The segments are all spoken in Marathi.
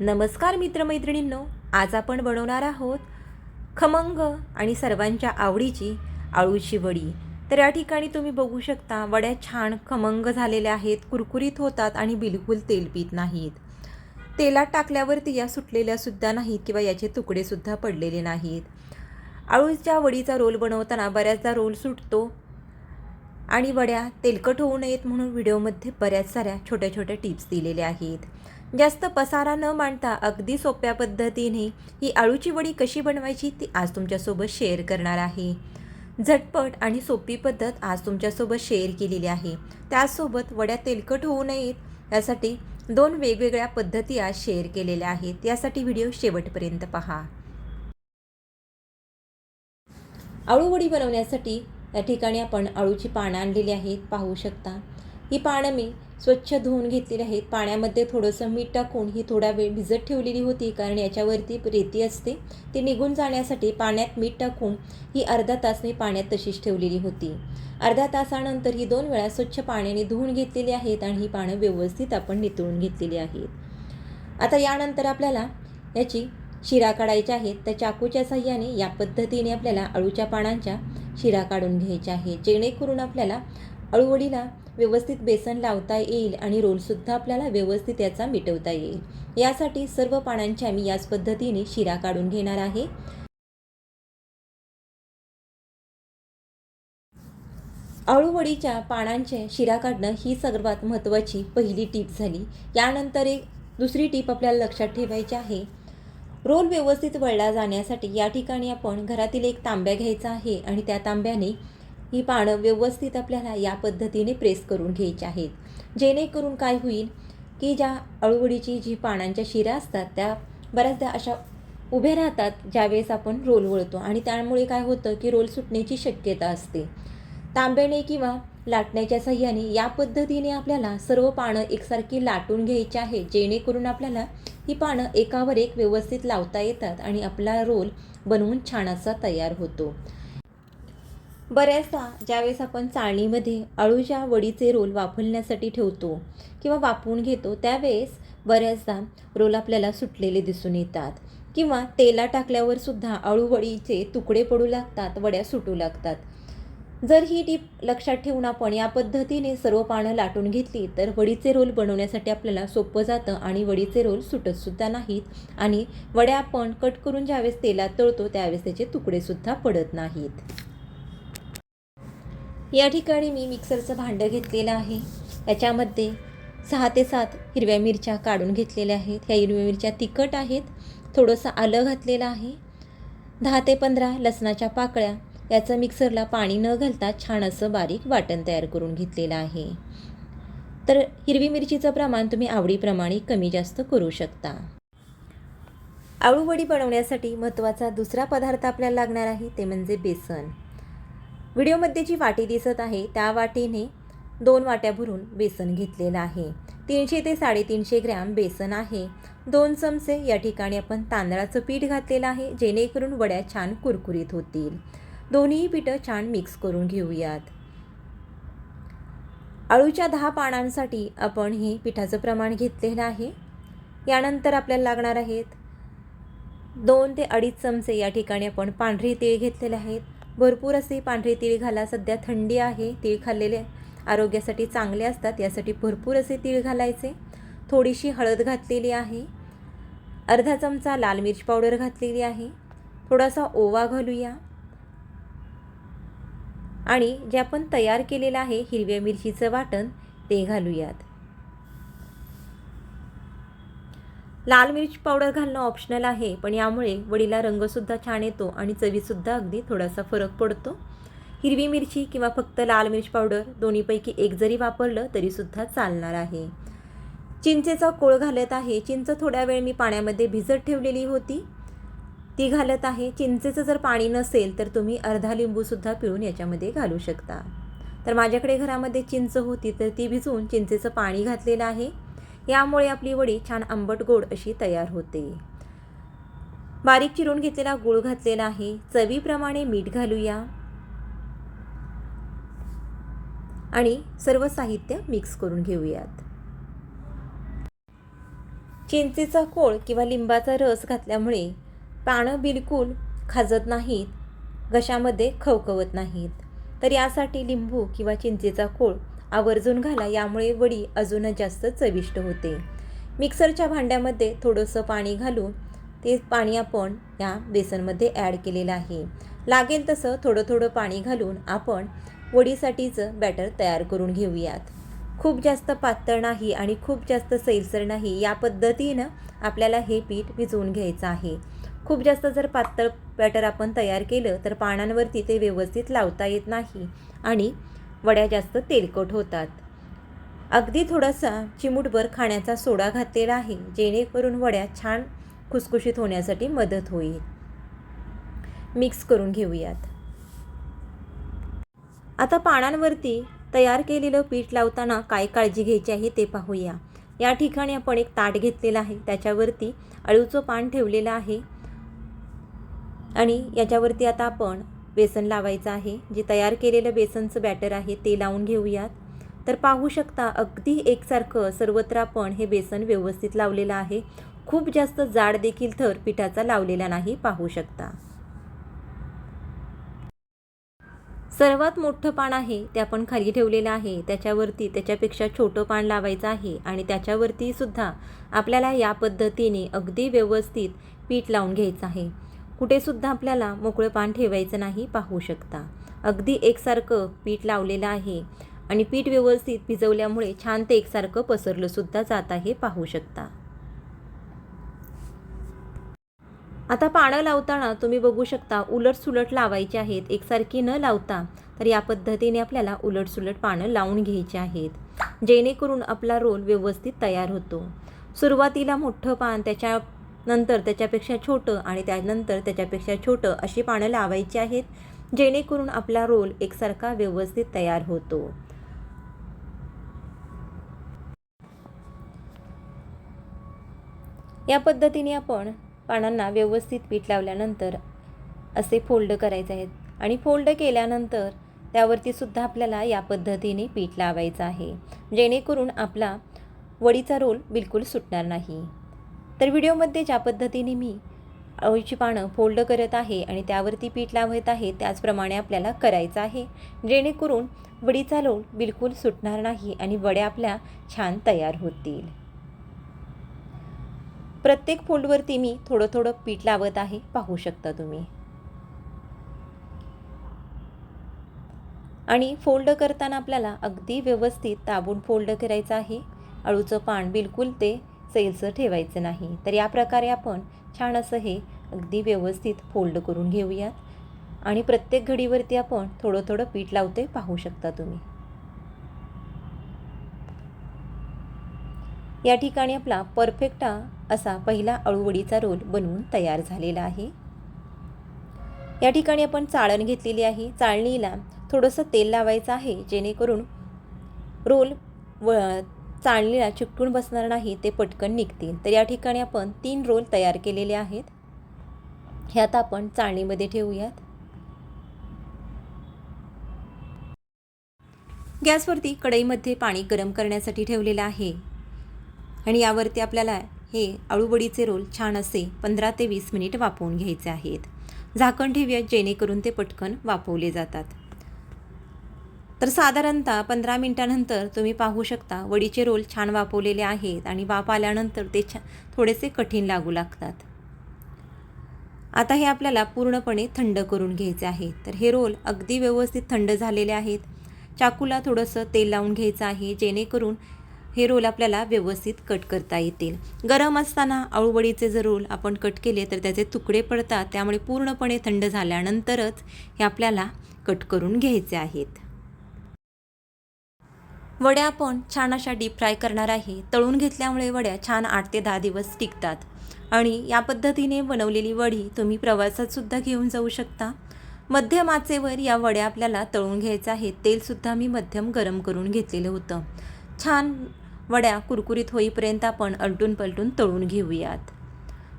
नमस्कार मित्रमैत्रिणींनो आज आपण बनवणार आहोत खमंग आणि सर्वांच्या आवडीची आळूची वडी. तर या ठिकाणी तुम्ही बघू शकता वड्या छान खमंग झालेल्या आहेत कुरकुरीत होतात आणि बिलकुल तेलपीत नाहीत. तेलात टाकल्यावरती या सुटलेल्या सुद्धा नाहीत किंवा याचे तुकडेसुद्धा पडलेले नाहीत. आळूच्या वडीचा रोल बनवताना बऱ्याचदा रोल सुटतो आणि वड्या तेलकट होऊ नयेत म्हणून व्हिडिओमध्ये बऱ्याच साऱ्या छोट्या छोट्या टिप्स दिलेल्या आहेत. जास्त पसारा न मांडता अगदी सोप्या पद्धतीने ही आळूची वडी कशी बनवायची ती आज तुमच्यासोबत शेअर करणार आहे. झटपट आणि सोपी पद्धत आज तुमच्यासोबत शेअर केलेली आहे. त्याचसोबत वड्या तेलकट होऊ नयेत यासाठी दोन वेगवेगळ्या पद्धती आज शेअर केलेल्या आहेत. यासाठी व्हिडिओ शेवटपर्यंत पहा. आळू वडी बनवण्यासाठी या ठिकाणी आपण आळूची पानं आणलेली आहेत. पाहू शकता. ही पानं मी स्वच्छ धुवून घेतलेली आहेत. पाण्यामध्ये थोडंसं मीठ टाकून ही थोडा वेळ भिजत ठेवलेली होती कारण याच्यावरती रेती असते. ती निघून जाण्यासाठी पाण्यात मीठ टाकून ही अर्धा तास मी पाण्यात तशीच ठेवलेली होती. अर्ध्या तासानंतर ही दोन वेळा स्वच्छ पाण्याने धुवून घेतलेली आहेत आणि ही पानं व्यवस्थित आपण नितळून घेतलेली आहेत. आता यानंतर आपल्याला याची शिरा काढायच्या आहेत त्या चाकूच्या साह्याने या पद्धतीने आपल्याला अळूच्या पानांच्या शिरा काढून घ्यायच्या आहेत. जेणेकरून आपल्याला अळूवडीला व्यवस्थित बेसन लावता येईल आणि रोलसुद्धा आपल्याला व्यवस्थित याचा मिटवता येईल. यासाठी सर्व पानांच्या मी याच पद्धतीने शिरा काढून घेणार आहे. आळूवडीच्या पानांचे शिरा काढणं ही सर्वात महत्त्वाची पहिली टीप झाली. यानंतर एक दुसरी टीप आपल्याला लक्षात ठेवायची आहे. रोल व्यवस्थित वळला जाण्यासाठी या ठिकाणी आपण घरातील एक तांब्या घ्यायचा आहे आणि त्या तांब्याने ही पानं व्यवस्थित आपल्याला या पद्धतीने प्रेस करून घ्यायची आहेत. जेणेकरून काय होईल की ज्या अळूवडीची जी पानांच्या शिऱ्या असतात त्या बऱ्याचदा अशा उभ्या राहतात ज्यावेळेस आपण रोल वळतो आणि त्यामुळे काय होतं की रोल सुटण्याची शक्यता असते. तांब्याने किंवा लाटण्याच्या साह्याने या पद्धतीने आपल्याला सर्व पानं एकसारखी लाटून घ्यायची आहे जेणेकरून आपल्याला ही पानं एकावर एक व्यवस्थित लावता येतात आणि आपला रोल बनवून छान असा तयार होतो. बऱ्याचदा ज्यावेळेस आपण चाळणीमध्ये अळूच्या वडीचे रोल वाफलण्यासाठी ठेवतो किंवा वाफवून घेतो त्यावेळेस बऱ्याचदा रोल आपल्याला सुटलेले दिसून येतात. किंवा तेला टाकल्यावर सुद्धा अळूवडीचे तुकडे पडू लागतात वड्या सुटू लागतात. जर ही टीप लक्षात ठेवून आपण या पद्धतीने सर्व पानं लाटून घेतली तर वडीचे रोल बनवण्यासाठी आपल्याला सोपं जातं आणि वडीचे रोल सुटतसुद्धा नाहीत आणि वड्या आपण कट करून ज्यावेळेस तेलात तळतो त्यावेळेस त्याचे तुकडेसुद्धा पडत नाहीत. या ठिकाणी मी मिक्सरचं भांडं घेतलेलं आहे. याच्यामध्ये सहा ते सात हिरव्या मिरच्या काढून घेतलेल्या आहेत. ह्या हिरव्या मिरच्या तिखट आहेत. थोडंसं आलं घातलेलं आहे. दहा ते पंधरा लसणाच्या पाकळ्या याचं मिक्सरला पाणी न घालता छान असं बारीक वाटण तयार करून घेतलेलं आहे. तर हिरवी मिरचीचं प्रमाण तुम्ही आवडीप्रमाणे कमी जास्त करू शकता. आळूवडी बनवण्यासाठी महत्त्वाचा दुसरा पदार्थ आपल्याला लागणार आहे ते म्हणजे बेसन. व्हिडिओमध्ये जी वाटी दिसत आहे. त्या वाटीने दोन वाट्या भरून बेसन घेतलेलं आहे. तीनशे ते साडेतीनशे ग्रॅम बेसन आहे. दोन चमचे या ठिकाणी आपण तांदळाचं पीठ घातलेलं आहे जेणेकरून वड्या छान कुरकुरीत होतील. दोन्ही पिठं छान मिक्स करून घेऊयात. अळूच्या दहा पानांसाठी आपण हे पिठाचं प्रमाण घेतलेलं आहे. यानंतर आपल्याला लागणार आहेत दोन ते अडीच चमचे. या ठिकाणी आपण पांढरे तीळ घेतलेले आहेत. भरपूर असे पांढरे तीळ घाला. सध्या थंडी आहे. तीळ खाल्लेले आरोग्यासाठी चांगले असतात. यासाठी भरपूर असे तीळ घालायचे. थोडीशी हळद घातलेली आहे. अर्धा चमचा लाल मिरची पावडर घातलेली आहे. थोडासा ओवा घालूया. आणि जे आपण तयार केलेलं आहे हिरव्या मिरचीचं वाटण ते घालूयात. लाल मिरची पावडर घालणं ऑप्शनल आहे पण यामुळे वडीला रंगसुद्धा छान येतो आणि चवीसुद्धा अगदी थोडासा फरक पडतो. हिरवी मिरची किंवा फक्त लाल मिरच पावडर दोन्हीपैकी एक जरी वापरलं तरीसुद्धा चालणार आहे. चिंचेचा कोळ घालत आहे. चिंच थोड्या वेळ मी पाण्यामध्ये भिजत ठेवलेली होती. ती घालत आहे. चिंचेचं जर पाणी नसेल तर तुम्ही अर्धा लिंबूसुद्धा पिळून याच्यामध्ये घालू शकता. तर माझ्याकडे घरामध्ये चिंच होती तर ती भिजवून चिंचेचं पाणी घातलेलं आहे. यामुळे आपली वडी छान आंबट गोड अशी तयार होते. बारीक चिरून घेतलेला गूळ घातलेला आहे चवीप्रमाणे मीठ घालूया. आणि सर्व साहित्य मिक्स करून घेऊयात. चिंचेचा कोळ किंवा लिंबाचा रस घातल्यामुळे पानं बिलकुल खाजत नाहीत घशामध्ये खवखवत नाहीत. तर यासाठी लिंबू किंवा चिंचेचा कोळ आवर्जून घाला यामुळे वडी अजूनच जास्त चविष्ट होते. मिक्सरच्या भांड्यामध्ये थोडंसं पाणी घालून ते पाणी आपण या बेसनमध्ये ॲड केलेलं आहे. लागेल तसं थोडं थोडं पाणी घालून आपण वडीसाठीचं बॅटर तयार करून घेऊयात. खूप जास्त पातळ नाही आणि खूप जास्त सैलसर नाही या पद्धतीनं आपल्याला हे पीठ भिजवून घ्यायचं आहे. खूप जास्त जर पातळ बॅटर आपण तयार केलं तर पानांवरती ते व्यवस्थित लावता येत नाही आणि वड्या जास्त तेलकट होतात. अगदी थोडासा चिमूटभर खाण्याचा सोडा घातलेला आहे जेणेकरून वड्या छान खुसखुशीत होण्यासाठी मदत होईल. मिक्स करून घेऊयात. आता पानांवरती तयार केलेलं पीठ लावताना काय काळजी घ्यायची आहे ते पाहूया. या ठिकाणी आपण एक ताट घेतलेलं आहे त्याच्यावरती अळूचं पान ठेवलेलं आहे. आणि याच्यावरती आता आपण बेसन लावायचं आहे. जे तयार केलेलं बेसनचं बॅटर आहे ते लावून घेऊयात. तर पाहू शकता अगदी एकसारखं सर्वत्र आपण हे बेसन व्यवस्थित लावलेलं आहे. खूप जास्त जाड देखील थर पिठाचा लावलेला नाही पाहू शकता. सर्वात मोठं पान आहे ते आपण खाली ठेवलेलं आहे. त्याच्यावरती त्याच्यापेक्षा छोटं पान लावायचं आहे आणि त्याच्यावरती सुद्धा आपल्याला या पद्धतीने अगदी व्यवस्थित पीठ लावून घ्यायचं आहे. कुठेसुद्धा आपल्याला मोकळं पान ठेवायचं नाही पाहू शकता. अगदी एकसारखं पीठ लावलेलं आहे आणि पीठ व्यवस्थित भिजवल्यामुळे छान ते एकसारखं पसरलंसुद्धा जात आहे पाहू शकता. आता पानं लावताना तुम्ही बघू शकता उलटसुलट लावायची आहेत. एकसारखी न लावता तर या पद्धतीने आपल्याला उलटसुलट पानं लावून घ्यायची आहेत. जेणेकरून आपला रोल व्यवस्थित तयार होतो. सुरुवातीला मोठं पान त्याच्या नंतर त्याच्यापेक्षा छोटं आणि त्यानंतर त्याच्यापेक्षा छोटं अशी पानं लावायची आहेत जेणेकरून आपला रोल एकसारखा व्यवस्थित तयार होतो. या पद्धतीने आपण पानांना व्यवस्थित पीठ लावल्यानंतर असे फोल्ड करायचे आहेत आणि फोल्ड केल्यानंतर त्यावरती सुद्धा आपल्याला या पद्धतीने पीठ लावायचं आहे जेणेकरून आपला वडीचा रोल बिलकुल सुटणार नाही. तर व्हिडिओमध्ये ज्या पद्धतीने मी अळूची पानं फोल्ड करत आहे आणि त्यावरती पीठ लावत आहे त्याचप्रमाणे आपल्याला करायचं आहे. जेणेकरून वडीचा रोल बिलकुल सुटणार नाही आणि वड्या आपल्या छान तयार होतील. प्रत्येक फोल्डवरती मी थोडं थोडं पीठ लावत आहे पाहू शकता तुम्ही. आणि फोल्ड करताना आपल्याला अगदी व्यवस्थित दाबून फोल्ड करायचं आहे. अळूचं पान बिलकुल ते सैलसं ठेवायचं नाही. तर या प्रकारे आपण छान असं हे अगदी व्यवस्थित फोल्ड करून घेऊयात. आणि प्रत्येक घडीवरती आपण थोडं थोडं पीठ लावते पाहू शकता तुम्ही. या ठिकाणी आपला परफेक्ट असा पहिला अळूवडीचा रोल बनवून तयार झालेला आहे. या ठिकाणी आपण चाळण घेतलेली आहे. चाळणीला थोडंसं तेल लावायचं आहे जेणेकरून रोल व चाळणीला चिकटून बसणार नाही ते पटकन निघतील. तर या ठिकाणी आपण तीन रोल तयार केलेले आहेत. हे आता आपण चाळणीमध्ये ठेवूयात. गॅसवरती कढईमध्ये पाणी गरम करण्यासाठी ठेवलेलं आहे. आणि यावरती आपल्याला हे अळूवडीचे रोल छान असे पंधरा ते वीस मिनिट वाफवून घ्यायचे आहेत. झाकण ठेवूयात जेणेकरून ते पटकन वाफवले जातात. तर साधारणतः पंधरा मिनटानंतर तुम्ही पाहू शकता वडीचे रोल छान वाफवलेले आहेत आणि वाफ आल्यानंतर ते छा थोडेसे कठीण लागू लागतात. आता हे आपल्याला पूर्णपणे थंड करून घ्यायचे आहे. तर हे रोल अगदी व्यवस्थित थंड झालेले आहेत. चाकूला थोडंसं तेल लावून घ्यायचं आहे जेणेकरून हे रोल आपल्याला व्यवस्थित कट करता येतील. गरम असताना आळूवडीचे जर रोल आपण कट केले तर त्याचे तुकडे पडतात त्यामुळे पूर्णपणे थंड झाल्यानंतरच हे आपल्याला कट करून घ्यायचे आहेत. वड्या आपण छान अशा डीप फ्राय करणार आहे. तळून घेतल्यामुळे वड्या छान आठ ते दहा दिवस टिकतात. आणि या पद्धतीने बनवलेली वडी तुम्ही प्रवासातसुद्धा घेऊन जाऊ शकता. मध्यम आचेवर या वड्या आपल्याला तळून घ्यायचं आहे. तेलसुद्धा मी मध्यम गरम करून घेतलेलं होतं. छान वड्या कुरकुरीत होईपर्यंत आपण अलटून पलटून तळून घेऊयात.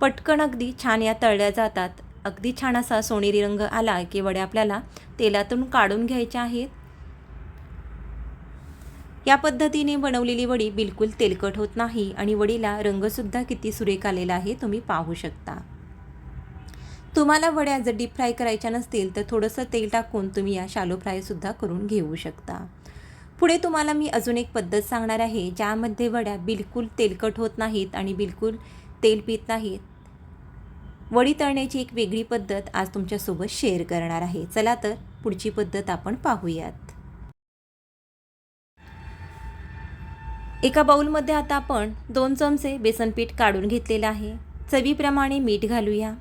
पटकन अगदी छान या तळल्या जातात. अगदी छान असा सोनेरी रंग आला की वड्या आपल्याला तेलातून काढून घ्यायच्या आहेत. या पद्धतीने बनवलेली वडी बिलकुल तेलकट होत नाही आणि वडीला रंगसुद्धा किती सुरेख आलेला आहे तुम्ही पाहू शकता. तुम्हाला वड्या जर डीप फ्राय करायच्या नसतील तर थोडंसं तेल टाकून तुम्ही या शालो फ्रायसुद्धा करून घेऊ शकता. पुढे तुम्हाला मी अजून एक पद्धत सांगणार आहे ज्यामध्ये वड्या बिलकुल तेलकट होत नाहीत आणि बिलकुल तेल पित नाहीत. वडी तळण्याची एक वेगळी पद्धत आज तुमच्यासोबत शेअर करणार आहे. चला तर पुढची पद्धत आपण पाहूयात. एका बाऊलमध्ये आता आपण दोन चमचे बेसन पीठ काढून घेतलेलं आहे. चवीप्रमाणे मीठ घालूया.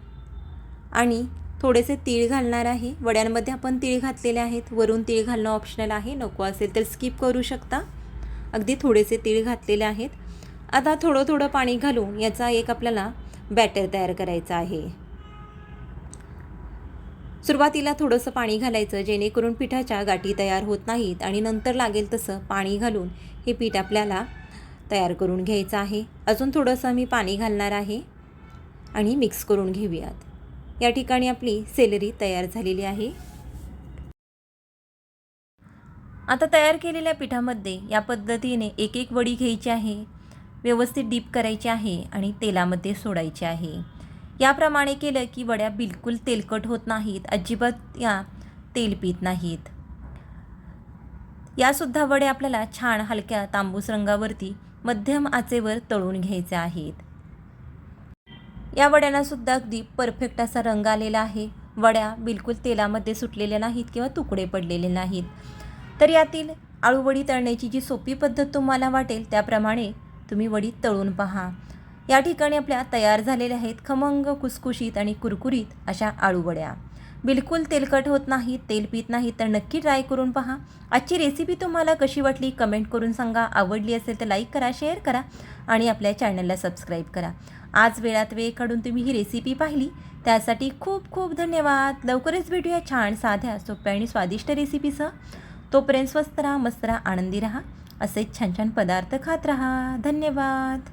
आणि थोडेसे तीळ घालणार आहे. वड्यांमध्ये आपण तीळ घातलेले आहेत. वरून तीळ घालणं ऑप्शनल आहे. नको असेल तर स्किप करू शकता. अगदी थोडेसे तीळ घातलेले आहेत. आता थोडं थोडं पाणी घालून याचा एक आपल्याला बॅटर तयार करायचा आहे. सुरुवातीला थोडंसं पाणी घालायचं जेणेकरून पिठाच्या गाठी तयार होत नाहीत आणि नंतर लागेल तसं पाणी घालून हे पीठ आपल्याला तयार करून घ्यायचं आहे. अजून थोडंसं मी पाणी घालणार आहे आणि मिक्स करून घेऊयात. या ठिकाणी आपली सेलरी तयार झालेली आहे. आता तयार केलेल्या पिठामध्ये या पद्धतीने एक एक वडी घ्यायची आहे व्यवस्थित डीप करायची आहे आणि तेलामध्ये सोडायची आहे. याप्रमाणे केलं की वड्या बिलकुल तेलकट होत नाहीत अजिबात या तेल पित नाहीत. यासुद्धा वडे आपल्याला छान हलक्या तांबूस रंगावरती मध्यम आचेवर तळून घ्यायचे आहेत. या वड्यांना सुद्धा अगदी परफेक्ट असा रंग आलेला आहे. वड्या बिलकुल तेलामध्ये सुटलेल्या नाहीत किंवा तुकडे पडलेले नाहीत. तर यातील आळूवडी तळण्याची जी सोपी पद्धत तुम्हाला वाटेल त्याप्रमाणे तुम्ही वडी तळून पहा. या ठिकाणी आपल्या तयार झालेल्या आहेत खमंग कुसकुशीत आणि कुरकुरीत अशा आळूवड्या. बिलकुल तेलकट होत नाहीत तेल पित नाहीत तर नक्की ट्राय करून पहा. आजची रेसिपी तुम्हाला कशी वाटली कमेंट करून सांगा. आवडली असेल तर लाईक करा शेअर करा आणि आपल्या चॅनलला सबस्क्राईब करा. आज वेळात वेळ काढून तुम्ही ही रेसिपी पाहिली. त्यासाठी खूप खूप धन्यवाद. लवकरच भेटूया छान साध्या सोप्या आणि स्वादिष्ट रेसिपीसह तोपर्यंत स्वस्त राहा मस्त राहा आनंदी राहा. असेच छान छान पदार्थ खात राहा. धन्यवाद.